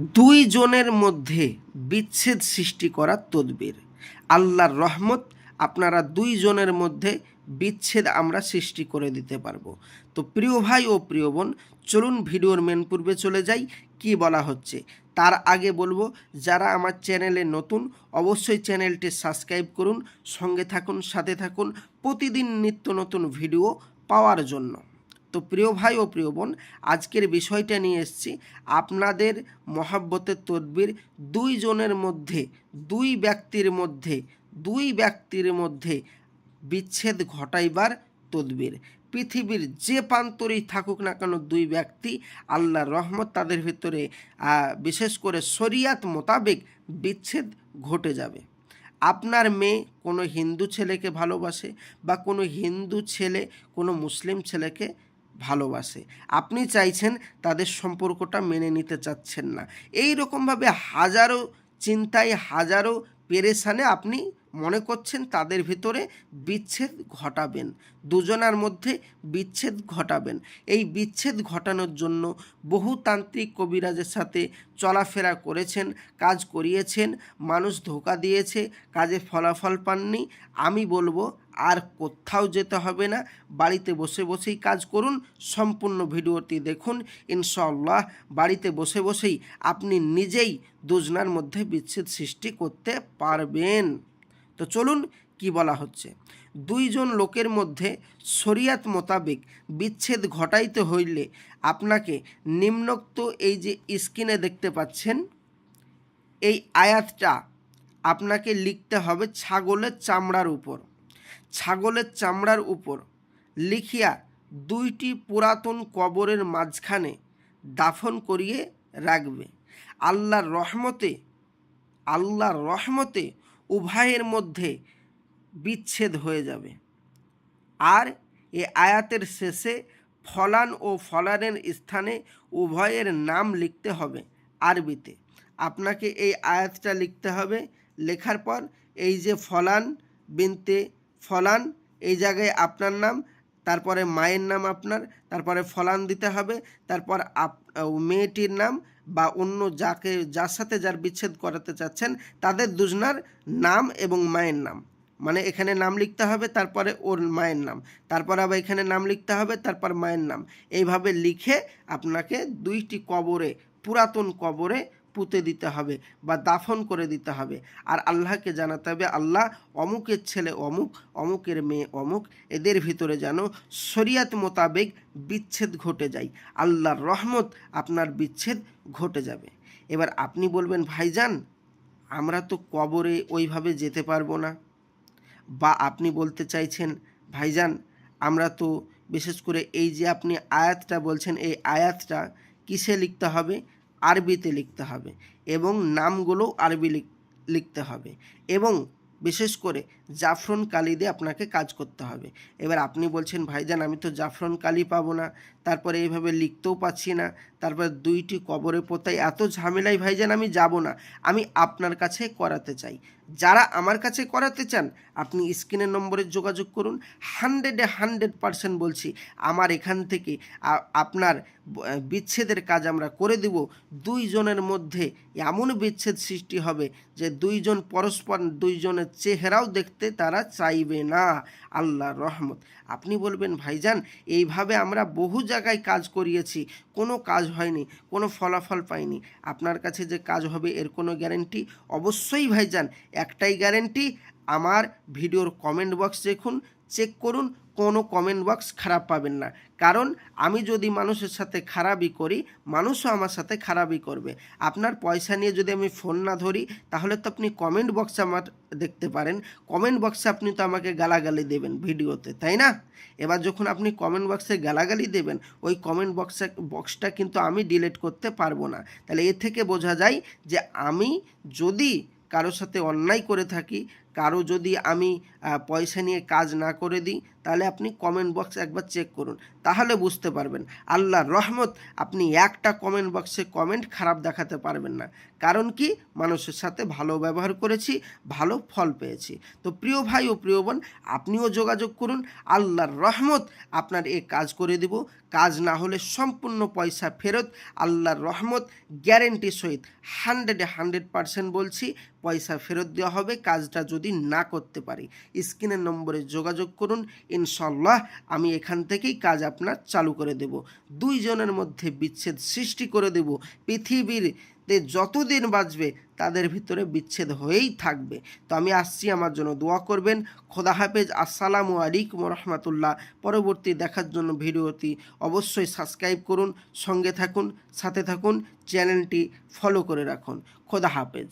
দুই জনের মধ্যে বিচ্ছেদ সৃষ্টি করার তদবির। আল্লাহর রহমত, আপনারা দুই জনের মধ্যে বিচ্ছেদ আমরা সৃষ্টি করে দিতে পারব। তো প্রিয় ভাই ও প্রিয় বোন, চলুন ভিডিওর মেন পূর্বে চলে যাই। কি বলা হচ্ছে? তার আগে বলব, যারা আমার চ্যানেলে নতুন, অবশ্যই চ্যানেলটি সাবস্ক্রাইব করুন, সঙ্গে থাকুন, সাথে থাকুন। প্রতিদিন নিত্য নতুন ভিডিও পাওয়ার জন্য। তো প্রিয় ভাই ও প্রিয় বোন, আজকের বিষয়টা নিয়ে এসেছি। আপনাদের মহাব্বতের তদবির দুই জনের মধ্যে, দুই ব্যক্তির মধ্যে, দুই ব্যক্তির মধ্যে বিচ্ছেদ ঘটাইবার তদবির। পৃথিবীর যে প্রান্তরেই থাকুক না কেন দুই ব্যক্তি আল্লাহর রহমত তাদের ভিতরে বিশেষ করে শরিয়াত মোতাবেক বিচ্ছেদ ঘটে যাবে। আপনার মেয়ে কোনো হিন্দু ছেলেকে ভালোবাসে বা কোনো হিন্দু ছেলে, কোনো মুসলিম ছেলেকে ভালোবাসে। আপনি চাইছেন তাদের সম্পর্কটা মেনে নিতে চাচ্ছেন না। এই রকমভাবে হাজারো চিন্তায় হাজারো পেরেশানে আপনি মনে করছেন তাদের ভিতরে বিচ্ছেদ ঘটাবেন। দুজনার মধ্যে বিচ্ছেদ ঘটাবেন। এই বিচ্ছেদ ঘটানোর জন্য বহু তান্ত্রিক কবিরাজের সাথে চলাফেরা করেছেন, কাজ করিয়েছেন, মানুষ ধোকা দিয়েছে, কাজে ফলাফল পাননি। আমি বলব, আর কোথাও যেতে হবে না। বাড়িতে বসে বসেই কাজ করুন। সম্পূর্ণ ভিডিওটি দেখুন। ইনশাআল্লাহ, বাড়িতে বসে বসেই আপনি নিজেই দুজনার মধ্যে বিচ্ছেদ সৃষ্টি করতে পারবেন। তো চলুন কি বলা হচ্ছে? দুইজন লোকের মধ্যে শরিয়াত মোতাবেক বিচ্ছেদ ঘটাইতে হইলে আপনাকে নিম্নোক্ত এই যে স্ক্রিনে দেখতে পাচ্ছেন, এই আয়াতটা আপনাকে লিখতে হবে ছাগলের চামড়ার উপর। ছাগলের চামড়ার উপর লিখিয়া দুইটি পুরাতন কবরের মাঝখানে দাফন করিয়ে রাখবে। আল্লাহর রহমতে আল্লাহর রহমতে উভয়ের মধ্যে বিচ্ছেদ হয়ে যাবে। আর এ আয়াতের শেষে ফলান ও ফলানের স্থানে উভয়ের নাম লিখতে হবে আরবিতে। আপনাকে এই আয়াতটা লিখতে হবে। লেখার পর এই যে ফলান বিনতে ফলান, এই জায়গায় আপনার নাম তারপরে মায়ের নাম আপনার, তারপরে ফলান দিতে হবে, তারপর আপ মেয়েটির নাম বা অন্য যাকে, যার সাথে যার বিচ্ছেদ করাতে চাচ্ছেন, তাদের দুজনার নাম এবং মায়ের নাম। মানে এখানে নাম লিখতে হবে, তারপরে ওর মায়ের নাম। তারপর আবার এখানে নাম লিখতে হবে, তারপর মায়ের নাম। এইভাবে লিখে আপনাকে দুইটি কবরে, পুরাতন কবরে পুঁতে দিতে হবে বা দাফন করে দিতে হবে। আর আল্লাহকে জানাতে হবে, আল্লাহ অমুকের ছেলে অমুক, অমুকের মেয়ে অমুক, এদের ভিতরে যেন শরিয়াত মোতাবেক বিচ্ছেদ ঘটে যায়। আল্লাহর রহমত আপনার বিচ্ছেদ ঘটে যাবে। এবার আপনি বলবেন, ভাইজান, আমরা তো কবরে ওইভাবে যেতে পারব না। বা আপনি বলতে চাইছেন, ভাইজান, আমরা তো বিশেষ করে এই যে আপনি আয়াতটা বলছেন, এই আয়াতটা কিসে লিখতে হবে? আরবিতে লিখতে হবে এবং নামগুলো আরবি লিখ- লিখতে হবে এবং বিশেষ করে জাফরন কালি দিয়ে আপনাকে কাজ করতে হবে। এবার আপনি বলছেন, ভাইজান, আমি তো জাফরন কালি পাবো না। তারপরে এইভাবে লিখতেও পাচ্ছি না। তারপর দুইটি কবরে পোতাই। এত ঝামেলায়, ভাইজান, আমি যাব না। আমি আপনার কাছে করাতে চাই। যারা আমার কাছে করাতে চান, আপনি স্ক্রিনের নম্বরে যোগাযোগ করুন। হান্ড্রেডে হান্ড্রেড পারসেন্ট বলছি, আমার এখান থেকে আপনার বিচ্ছেদের কাজ আমরা করে দেব। দুইজনের মধ্যে এমন বিচ্ছেদ সৃষ্টি হবে যে দুইজন পরস্পর, দুইজনের চেহারাও দেখতে তারা চাইবে না। আল্লাহ রহমত। আপনি বলবেন, ভাইজান, এইভাবে আমরা বহু জায়গায় কাজ করিয়েছি। কোনো কাজ হয়নি, কোনো ফলাফল পাইনি। আপনার কাছে যে কাজ হবে এর কোনো গ্যারেন্টি? অবশ্যই ভাইজান, একটাই গ্যারেন্টি, আমার ভিডিওর কমেন্ট বক্স দেখুন চেক করুন, কোনো কমেন্ট বক্স খারাপ পাবেন না। কারণ আমি যদি মানুষের সাথে খারাপই করি, মানুষও আমার সাথে খারাপই করবে। আপনার পয়সা নিয়ে যদি আমি ফোন না ধরি, তাহলে তো আপনি কমেন্ট বক্সে আমার দেখতে পারেন। কমেন্ট বক্সে আপনি তো আমাকে গালাগালি দেবেন ভিডিওতে, তাই না? এবার যখন আপনি কমেন্ট বক্সে গালাগালি দেবেন, ওই কমেন্ট বক্সে বক্সটা কিন্তু আমি ডিলিট করতে পারব না। তাহলে এ থেকে বোঝা যায় যে আমি যদি কারোর সাথে অন্যায় করে থাকি কারও যদি আমি পয়সা নিয়ে কাজ না করে দিই, তাহলে আপনি কমেন্ট বক্স একবার চেক করুন। তাহলে বুঝতে পারবেন। আল্লাহর রহমত, আপনি একটা কমেন্ট বক্সে কমেন্ট খারাপ দেখাতে পারবেন না। কারণ কি? মানুষের সাথে ভালো ব্যবহার করেছি, ভালো ফল পেয়েছি। তো প্রিয় ভাই ও প্রিয় বোন, আপনিও যোগাযোগ করুন। আল্লাহর রহমত, আপনার এ কাজ করে দিব। কাজ না হলে সম্পূর্ণ পয়সা ফেরত। আল্লাহর রহমত গ্যারেন্টি সহিত হান্ড্রেডে হান্ড্রেড পারসেন্ট বলছি, পয়সা ফেরত দেওয়া হবে, কাজটা যদি না করতে পারি, স্ক্রিনের নম্বরে যোগাযোগ করুন। ইনশাল্লাহ আমি এখান থেকেই কাজ আপনার চালু করে দেব। দুইজনের মধ্যে বিচ্ছেদ সৃষ্টি করে দেব। পৃথিবীর তে যতদিন বাঁচবে, তাদের ভিতরে বিচ্ছেদ হয়েই থাকবে। তো আমি আসছি, আমার জন্য দোয়া করবেন। খোদা হাফেজ। আসসালামু আলাইকুম রহমতুল্লাহ পরবর্তী দেখার জন্য ভিডিওটি অবশ্যই সাবস্ক্রাইব করুন, সঙ্গে থাকুন, সাথে থাকুন, চ্যানেলটি ফলো করে রাখুন। খোদা হাফেজ।